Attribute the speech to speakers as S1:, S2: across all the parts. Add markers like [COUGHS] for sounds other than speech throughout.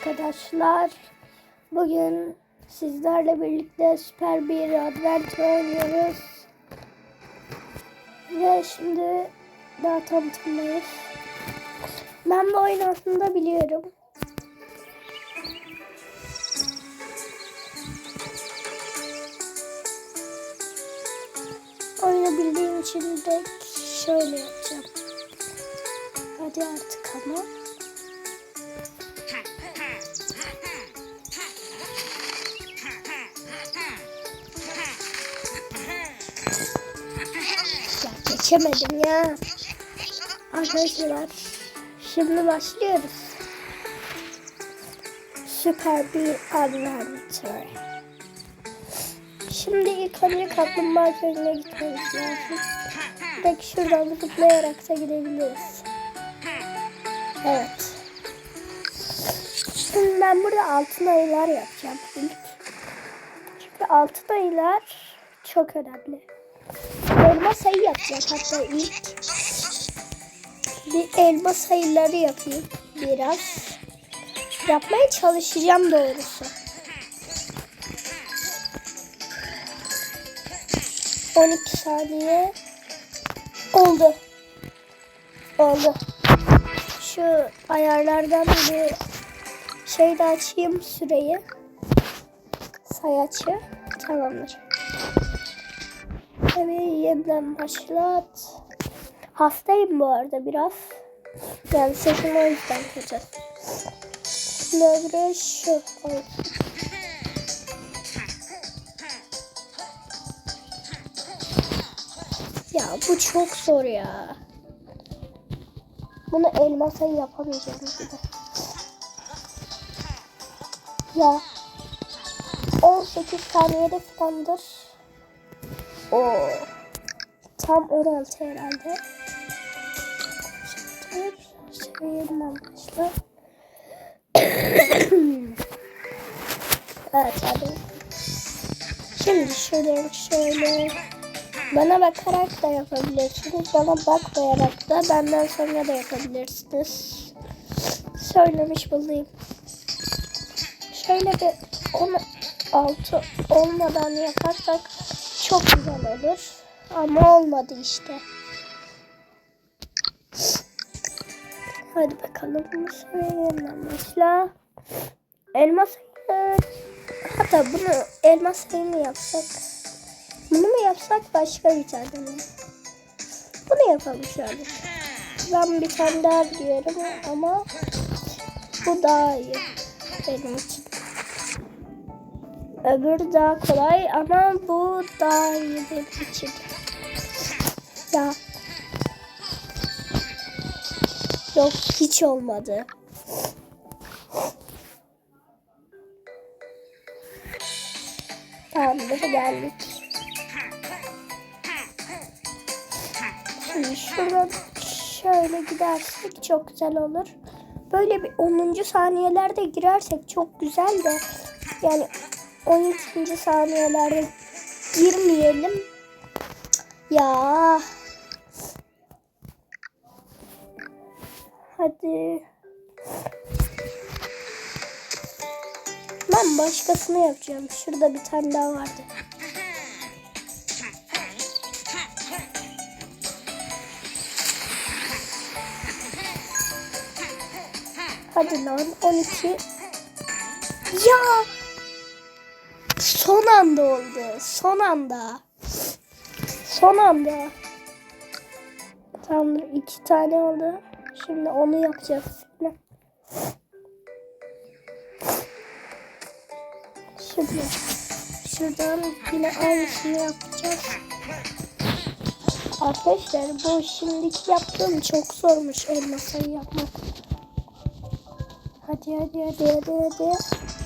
S1: arkadaşlar. Bugün sizlerle birlikte süper bir adventure oynuyoruz. Ve şimdi daha tanıtımdayız. Ben bu oyunu aslında biliyorum. Oyunu bildiğim için de şöyle yapacağım. Hadi artık ama. Ya geçemedim ya. Arkadaşlar şimdi başlıyoruz. Süper bir adventure. Şimdi ilk önce kaplumbağa köyüne gitmemiz lazım. Belki şuradan zıplayarak da gidebiliriz. Evet. Şimdi ben burada altın ayılar yapacağım ilk. Çünkü altın ayılar çok önemli. Elma sayı yapacağım hatta ilk. Bir elma sayıları yapayım biraz. Yapmaya çalışacağım doğrusu. 12 saniye oldu. Oldu. Şu ayarlardan bir şey de açayım süreyi. Sayaçı. Tamamdır. Evet yeniden başlat. Hastayım bu arada biraz. Yani sesim o yüzden kötü. Şimdi öbürü şu olsun. Ya bu çok zor ya. Bunu elmasa yapamayacağım gibi. Ya 18 saniyede falandır. O tam 16 herhalde. Yeniden başla. [COUGHS] evet hadi. Şimdi şöyle şöyle bana bakarak da yapabilirsiniz. Bana bakmayarak da benden sonra da yapabilirsiniz. Söylemiş bulayım. Şöyle bir 16 olmadan yaparsak çok güzel olur. Ama olmadı işte. Hadi bakalım. Yeniden başla. Elma sayı. Hatta bunu elma sayı mı yapsak? Bunu mu yapsak başka bir tane mi? Bunu yapalım şöyle. Ben bir tane daha biliyorum ama bu daha iyi benim için. Öbürü daha kolay ama bu daha iyi benim için. Ya. Yok hiç olmadı. Tamamdır geldik. Şimdi şuradan şöyle gidersek çok güzel olur. Böyle bir 10. saniyelerde girersek çok güzel de yani 12. saniyelerde girmeyelim. Ya. Hadi. Ben başkasını yapacağım. Şurada bir tane daha vardı. Hadi lan 12. Ya. Son anda oldu. Son anda. Son anda. Tamamdır. iki tane oldu. Şimdi onu yapacağız. Şimdi şuradan yine aynısını yapacağız. Arkadaşlar bu şimdiki yaptığım çok zormuş elma sayı yapmak. Hadi hadi hadi hadi hadi.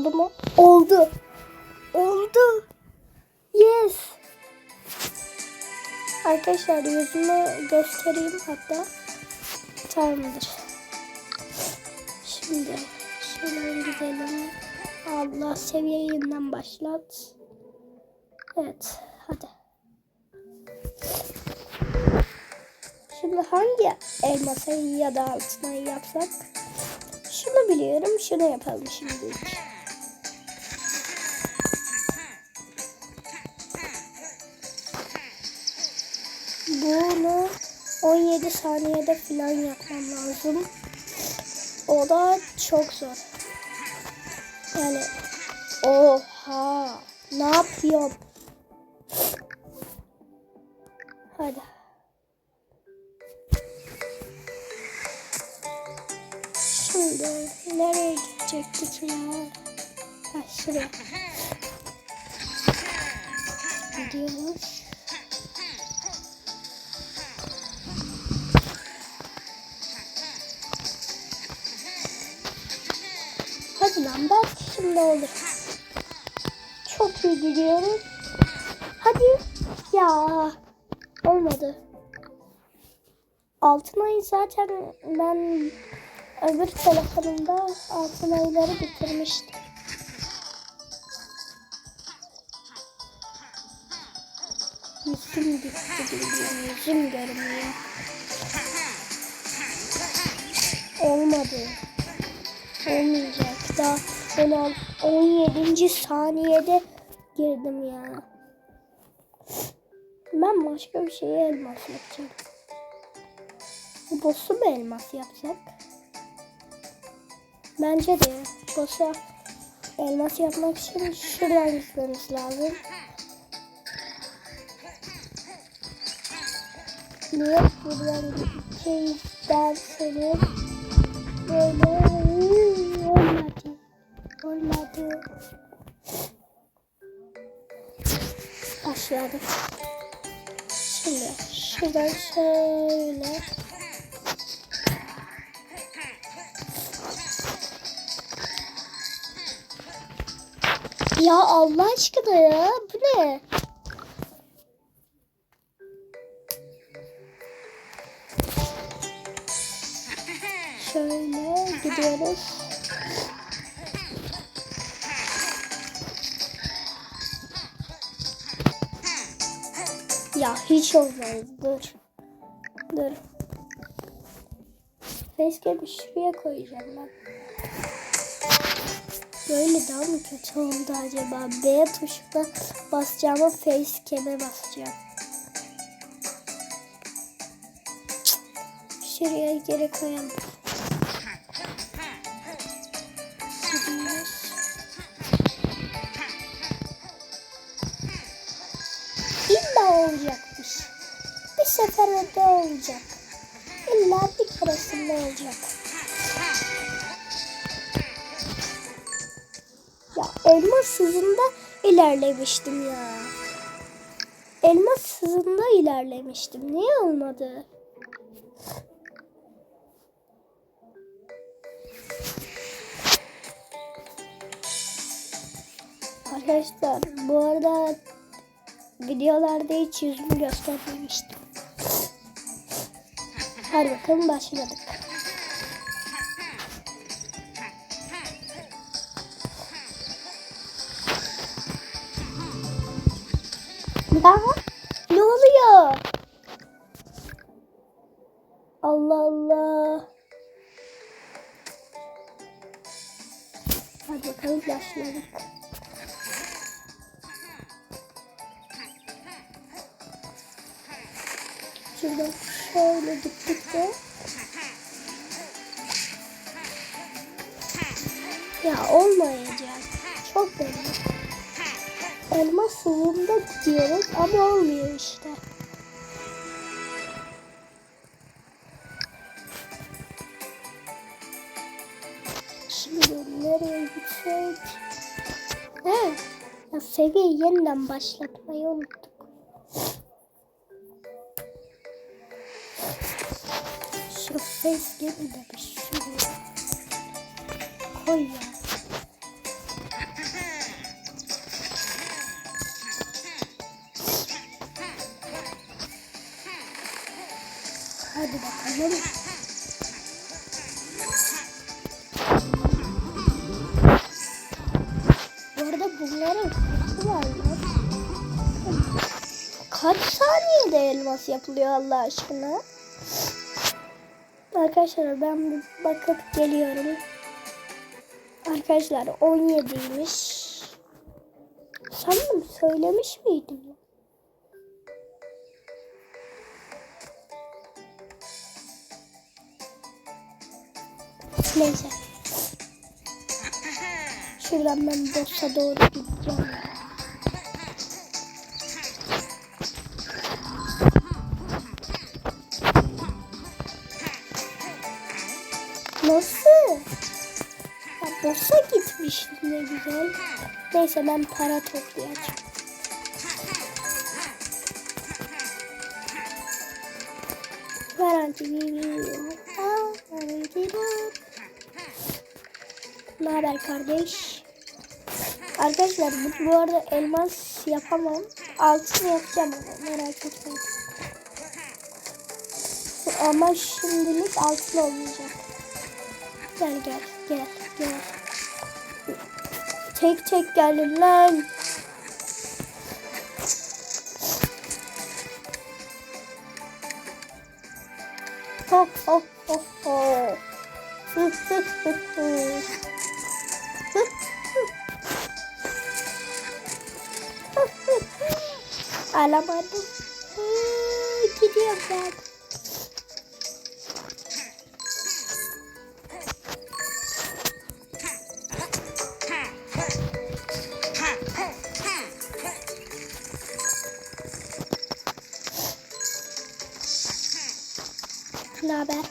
S1: Oldu mu? Oldu. Oldu. Yes. Arkadaşlar yüzümü göstereyim hatta. Tamamdır. Şimdi şöyle gidelim. Allah seviye yeniden başlat. Evet hadi. Şimdi hangi elmasayı ya da altınayı yapsak? Şunu biliyorum. Şunu yapalım şimdi. Bunu 17 saniyede falan yapmam lazım. O da çok zor. Yani oha ne yapıyorum? Hadi. Şimdi nereye gidecektik ya? Ha şuraya. Gidiyoruz. Şimdi olur. Çok iyi gidiyoruz. Hadi. Ya. Olmadı. Altın ayı zaten ben öbür telefonumda altın ayıları bitirmiştim. Yüzüm gitti bildiğin yüzüm görünüyor. Olmadı. Olmayacak. Daha 16, 17. saniyede girdim ya. Ben başka bir şeye elmas yapacağım. Bu boss'u mu elmas yapsak? Bence de boss'a elmas yapmak için şuradan gitmemiz lazım. Niye buradan gideceğiz derseniz böyle. Olmadı. Başladık. Şimdi şuradan şöyle. Ya Allah aşkına ya bu ne? Şöyle gidiyoruz. Hiç olmaz. Dur. Dur. Facecam'i şuraya koyacağım ben. Böyle daha mı kötü oldu acaba? B tuşuna basacağıma facecam'e basacağım. Şuraya geri koyalım. İlerlemiştim ya. Elmas hızında ilerlemiştim. Niye olmadı? Arkadaşlar bu arada videolarda hiç yüzümü göstermemiştim. Hadi bakalım başladık. Ya ne oluyor? Allah Allah. Hadi bakalım başladık. Şuradan şöyle gittik de. Ya olmayacak. Çok belli. Elmas hızında gidiyoruz ama olmuyor işte. Şimdi nereye gitsek? He, ya seviye yeniden başlatmayı unuttuk. Şu face gibi de bir şuraya koy ya. Hadi bakalım. Bu arada bunların kaçı var ya? Kaç saniyede elmas yapılıyor Allah aşkına? Arkadaşlar ben bakıp geliyorum. Arkadaşlar 17'ymiş. Sanırım söylemiş miydim? Neyse. Şuradan ben boss'a doğru gideceğim. Nasıl? Ya boss'a gitmiş ne güzel. Neyse ben para toplayacağım. Garanti geliyor. Ne haber kardeş? Arkadaşlar bu, bu arada elmas yapamam. Altın yapacağım ama merak etmeyin. Ama şimdilik altın olmayacak. Gel gel gel gel. Tek tek gelin lan. Ho ho ho ho. [LAUGHS] Alamadım. Hı, Gidiyorum ben. Ne haber?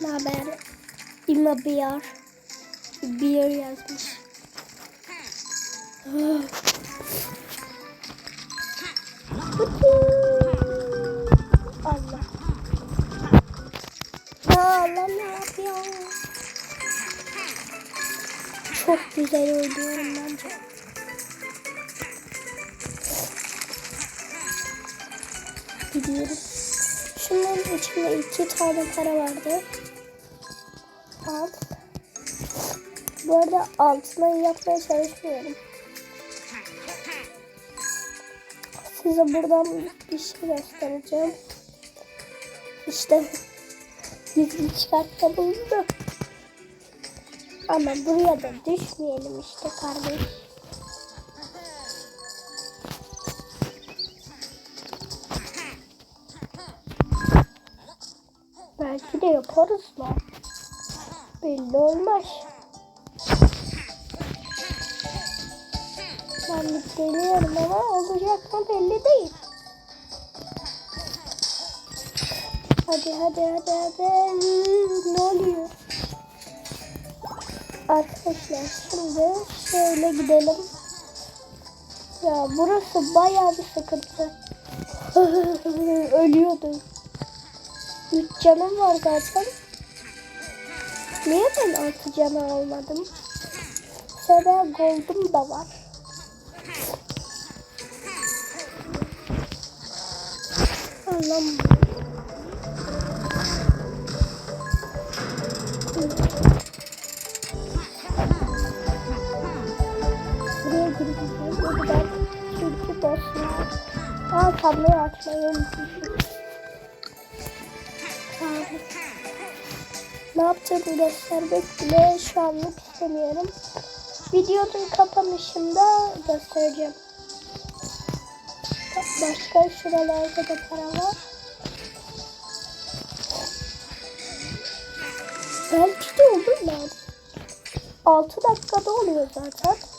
S1: Ne? İma Beer. Beer yazmış. Allah. Allah ne yapıyor? Çok güzel oynuyorum bence. Gidiyorum. Şunların içinde iki tane para vardı. Al. Bu arada altına yapmaya çalışmıyorum. Size buradan bir şey göstereceğim. İşte gizli çıkartma bulundu. Ama buraya da düşmeyelim işte kardeş. Belki de yaparız lan. Belli olmaz. Bir deniyorum ama olacak mı belli değil. Hadi hadi hadi hadi. Ne oluyor? Arkadaşlar şimdi şöyle gidelim. Ya burası bayağı bir sıkıntı. [LAUGHS] Ölüyordum. Üç canım var zaten. Niye ben altı canı almadım? Sonra gold'um da var. Allah'ım. Buraya gireceğim. Buradan çünkü boşluğa. Aa tabloyu açmayı unutmuşum. Ne yaptığımı göstermek bile şu anlık istemiyorum. Videonun kapanışında göstereceğim. Başka şuralarda da para var. Belki de olur lan. 6 dakikada oluyor zaten.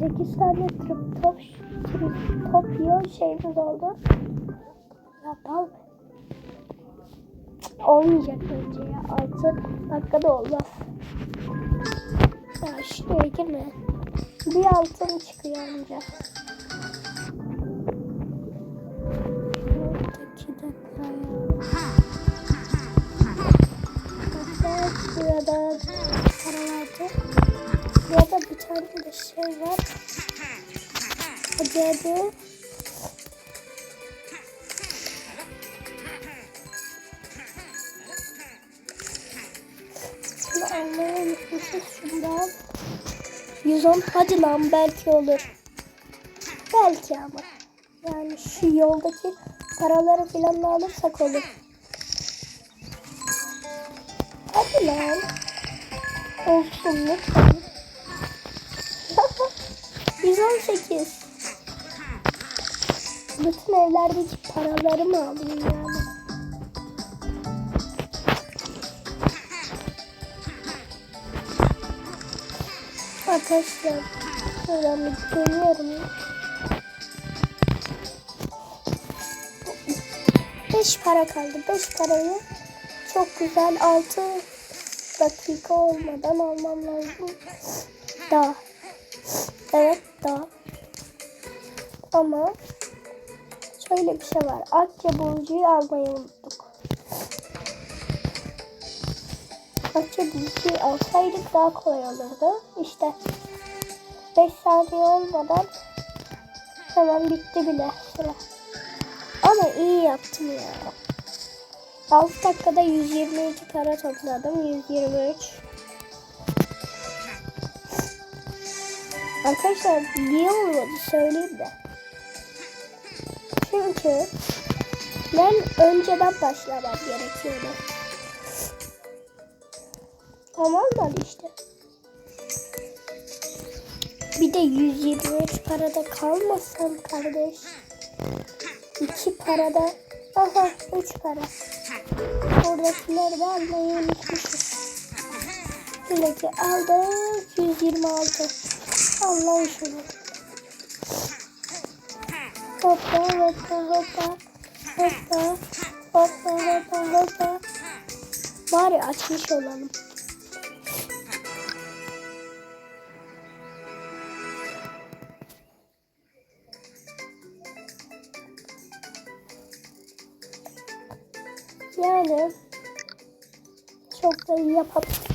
S1: 8 tane trip top trip top yiyor şeyimiz oldu. Ya dal. Olmayacak bence ya. 6 dakikada olmaz. Ya şuraya girme. Bir altın çıkıyor ancak. Şurada para vardı. Ya da bir tane de şey var. Hadi hadi. Şunu almayı unutmuşuz şundan. 110 hadi lan belki olur. Belki ama. Yani şu yoldaki paraları falan da alırsak olur. Hadi lan. Olsun lütfen. 118. Bütün evlerdeki paraları mı alayım yani? Arkadaşlar şuradan bir dönüyorum. 5 para kaldı. 5 parayı çok güzel 6 dakika olmadan almam lazım. Daha. Evet daha. Ama şöyle bir şey var. Akçe burcuyu almayı unuttuk. Akçe burcuyu alsaydık daha kolay olurdu. İşte 5 saniye olmadan hemen bitti bile sıra. Ama iyi yaptım ya. 6 dakikada 122 para topladım. 123. Arkadaşlar niye olmadı söyleyeyim de. Çünkü ben önceden başlamam gerekiyordu. Tamam mı işte. Bir de 123 parada kalmasam kardeş. 2 parada. Aha 3 para. Oradakileri de almayı unutmuşuz. Bileki aldık 126. Allah şunu. Hoppa hoppa hoppa. Hoppa hoppa hoppa hoppa. Bari açmış olalım. Yani çok da iyi yapamadım.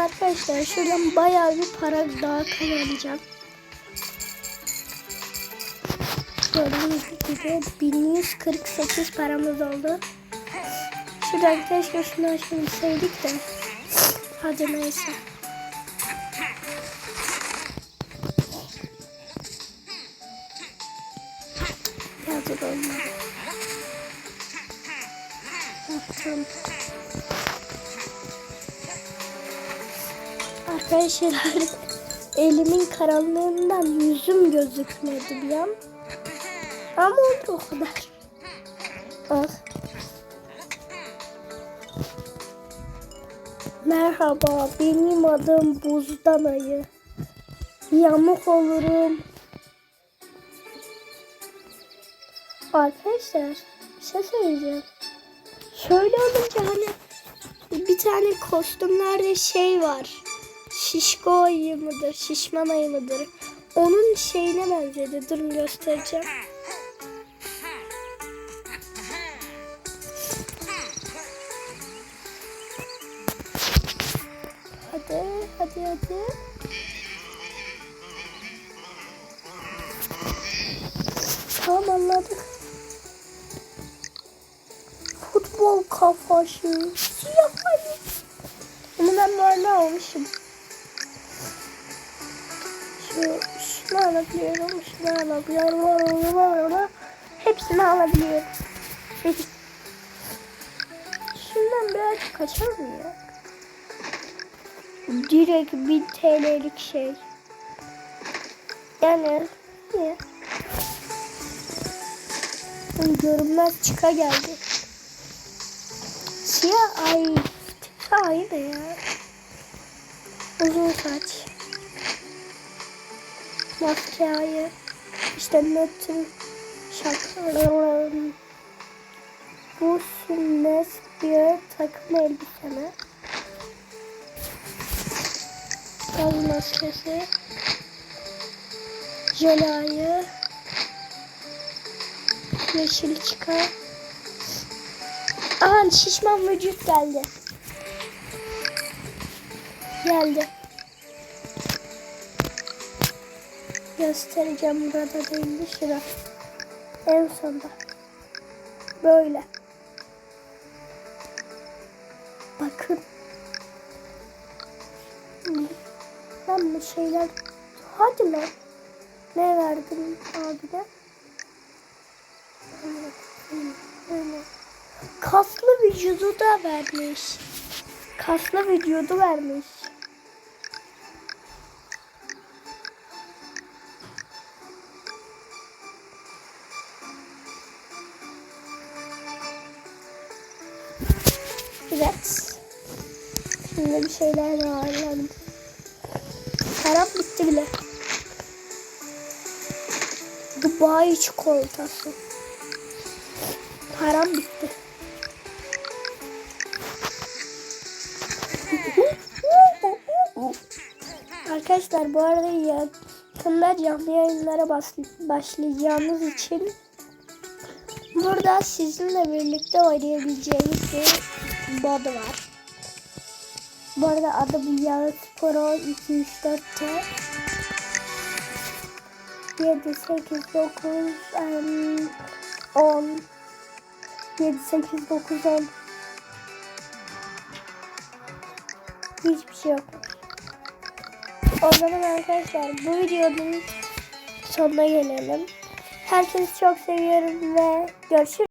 S1: Arkadaşlar şuradan bayağı bir para daha kazanacağım. Gördüğünüz gibi 1148 paramız oldu. Şuradan keşke şunu açmasaydık da. Hadi neyse. Arkadaşlar elimin karanlığından yüzüm gözükmedi bir an. Ama oldu o kadar. Ah. Merhaba benim adım Buzdan Ayı. Yamuk olurum. Arkadaşlar bir şey söyleyeceğim. Şöyle olunca hani bir tane kostümlerde şey var. Şişko ayı mıdır? Şişman ayı mıdır? Onun şeyine benzedi. Durun göstereceğim. Hadi, hadi, hadi. Tamam anladık. Futbol kafası. Siyah ayı. Bunu ben böyle almışım. Şu, şunu alabiliyorum, şunu alabiliyorum. Hepsini alabiliyorum. Şundan biraz kaçar mı ya? Direkt 1000 TL'lik şey. Yani niye? Görünmez çıka geldi. Siyah ay tipi aynı ya. Uzun saç. Maske ayı. İşte nötr şarkı. Bu sünnet bir takım elbise mi? Gaz maskesi. Jelayı. Yeşil çıkar. Aha şişman vücut geldi. Geldi. Göstereceğim burada değildi şura. En sonda. Böyle. Bakın. Ben bir şeyler... Hadi lan. Ne verdin abine? Kaslı vücudu da vermiş. Kaslı vücudu vermiş. Şimdi bir şeyler daha öğrendim. Param bitti bile. Dubai çikolatası. Param bitti. Arkadaşlar bu arada yakında canlı yayınlara başlayacağımız için burada sizinle birlikte oynayabileceğimiz bir mod var. Bu arada adı bu Yağız Pro 234T 7, 8, 9, em, 10 7, 8, 9, 10 Hiçbir şey yok. O zaman arkadaşlar bu videonun sonuna gelelim. Herkesi çok seviyorum ve görüşürüz.